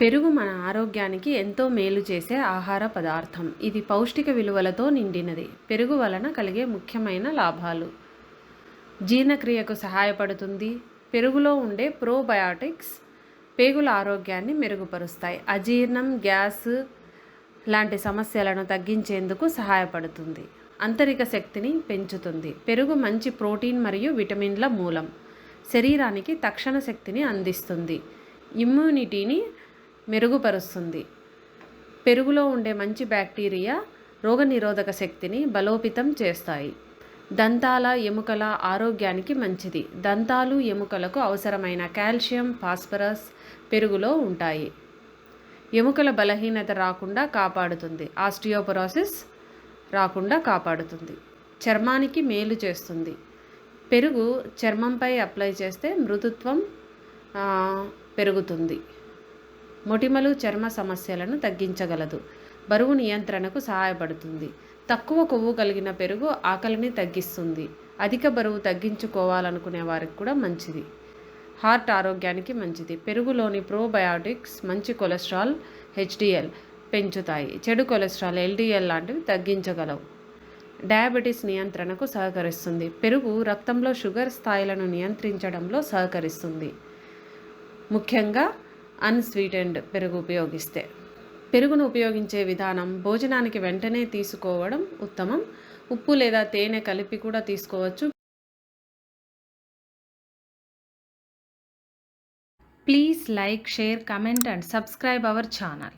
పెరుగు మన ఆరోగ్యానికి ఎంతో మేలు చేసే ఆహార పదార్థం. ఇది పౌష్టిక విలువలతో నిండినది. పెరుగు వలన కలిగే ముఖ్యమైన లాభాలు. జీర్ణక్రియకు సహాయపడుతుంది. పెరుగులో ఉండే ప్రోబయాటిక్స్ పేగుల ఆరోగ్యాన్ని మెరుగుపరుస్తాయి. అజీర్ణం గ్యాస్ లాంటి సమస్యలను తగ్గించేందుకు సహాయపడుతుంది. అంతరిక శక్తిని పెంచుతుంది. పెరుగు మంచి ప్రోటీన్ మరియు విటమిన్ల మూలం. శరీరానికి తక్షణ శక్తిని అందిస్తుంది. ఇమ్యూనిటీని మెరుగుపరుస్తుంది. పెరుగులో ఉండే మంచి బ్యాక్టీరియా రోగనిరోధక శక్తిని బలోపేతం చేస్తాయి. దంతాల ఎముకల ఆరోగ్యానికి మంచిది. దంతాలు ఎముకలకు అవసరమైన కాల్షియం ఫాస్ఫరస్ పెరుగులో ఉంటాయి. ఎముకల బలహీనత రాకుండా కాపాడుతుంది. ఆస్టియోపరోసిస్ రాకుండా కాపాడుతుంది. చర్మానికి మేలు చేస్తుంది. పెరుగు చర్మంపై అప్లై చేస్తే మృదుత్వం పెరుగుతుంది. మొటిమలు చర్మ సమస్యలను తగ్గించగలదు. బరువు నియంత్రణకు సహాయపడుతుంది. తక్కువ కొవ్వు కలిగిన పెరుగు ఆకలిని తగ్గిస్తుంది. అధిక బరువు తగ్గించుకోవాలనుకునే వారికి కూడా మంచిది. హార్ట్ ఆరోగ్యానికి మంచిది. పెరుగులోని ప్రోబయాటిక్స్ మంచి కొలెస్ట్రాల్ హెచ్డిఎల్ పెంచుతాయి. చెడు కొలెస్ట్రాల్ ఎల్డిఎల్ లాంటివి తగ్గించగలవు. డయాబెటీస్ నియంత్రణకు సహకరిస్తుంది. పెరుగు రక్తంలో షుగర్ స్థాయిలను నియంత్రించడంలో సహకరిస్తుంది. ముఖ్యంగా అన్స్వీటెండ్ పెరుగు ఉపయోగిస్తే. పెరుగును ఉపయోగించే విధానం భోజనానికి వెంటనే తీసుకోవడం ఉత్తమం. ఉప్పు లేదా తేనె కలిపి కూడా తీసుకోవచ్చు. Please like share comment and subscribe our channel.